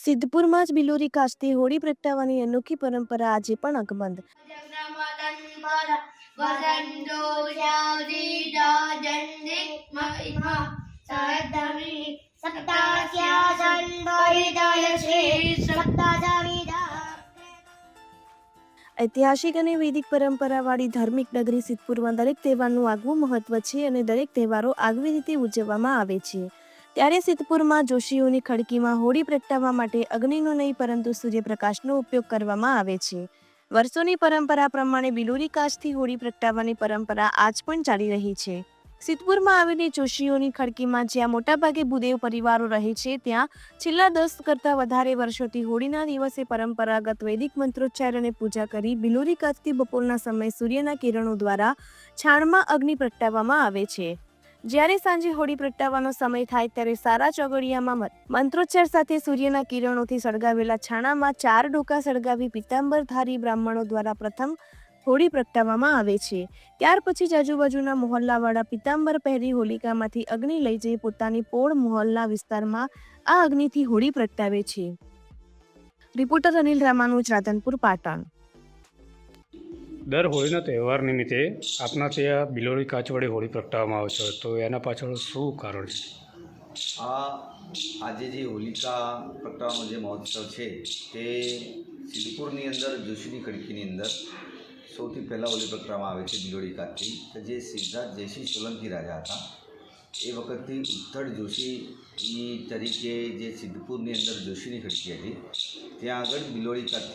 સિદ્ધપુરમાં જ બિલોરી કાચથી હોળી પ્રગટાવવાની અનોખી પરંપરા આજે પણ અકબંધ. ઐતિહાસિક અને વૈદિક પરંપરાવાળી ધાર્મિક નગરી સિદ્ધપુરમાં દરેક તહેવારનું આગવું મહત્વ છે અને દરેક તહેવારો આગવી રીતે ઉજવવામાં આવે છે. ત્યારે સિદ્ધપુરમાં જોશીઓની ખડકીમાં હોળી પ્રગટાવવા માટે અગ્નિનો નહીં, પરંતુ સૂર્યપ્રકાશનો ઉપયોગ કરવામાં આવે છે. વર્ષોની પરંપરા પ્રમાણે બિલોરી કાચથી હોળી પ્રગટાવવાની પરંપરા આજ પણ ચાલી રહી છે. સિદ્ધપુરમાં આવેલી જોશીઓની ખડકીમાં જ્યાં મોટાભાગે ભૂદેવ પરિવારો રહે છે, ત્યાં છેલ્લા દસ કરતાં વધારે વર્ષોથી હોળીના દિવસે પરંપરાગત વૈદિક મંત્રોચ્ચાર અને પૂજા કરી બિલોરી કાચથી બપોરના સમયે સૂર્યના કિરણો દ્વારા છાણમાં અગ્નિ પ્રગટાવવામાં આવે છે. જ્યારે સાંજે હોળી પ્રગટાવવાનો સમય થાય ત્યારે સારા ચોગડિયામાં મંત્રોચ્ચાર સાથે સૂર્યના કિરણોથી સળગાવેલા છાણામાં ચાર ડોકા સળગાવી પિત્તાંબરધારી બ્રાહ્મણો દ્વારા પ્રથમ હોળી પ્રગટાવવામાં આવે છે. ત્યાર પછી જ આજુબાજુના મોહલ્લાવાળા પિત્તાંબર પહેરી હોલિકામાંથી અગ્નિ લઈ જઈ પોતાની પોળ મોહલ્લા વિસ્તારમાં આ અગ્નિથી હોળી પ્રગટાવે છે. રિપોર્ટર અનિલ રામાનુજ, રાધનપુર, પાટણ. દર હોળીના તહેવાર નિમિત્તે આપના ત્યાં બિલોરી કાચ વડે હોળી પ્રગટાવવામાં આવે છે. તો એના પાછળ શું કારણ છે? આ આજે જે હોલિકા પ્રગટાવવાનો જે મહોત્સવ છે, તે સિદ્ધપુરની અંદર, જોશીની ખડકીની અંદર સૌથી પહેલાં હોલી પ્રગટાવવામાં આવે છે બિલોડી કાચથી. કે જે સિદ્ધાર્થ જયસિંહ સોલંકી રાજા હતા, એ વખતથી ઉત્થળ જોશી તરીકે જે સિદ્ધપુરની અંદર જોશીની ખડકી હતી, ત્યાં આગળ બિલોડી કાચથી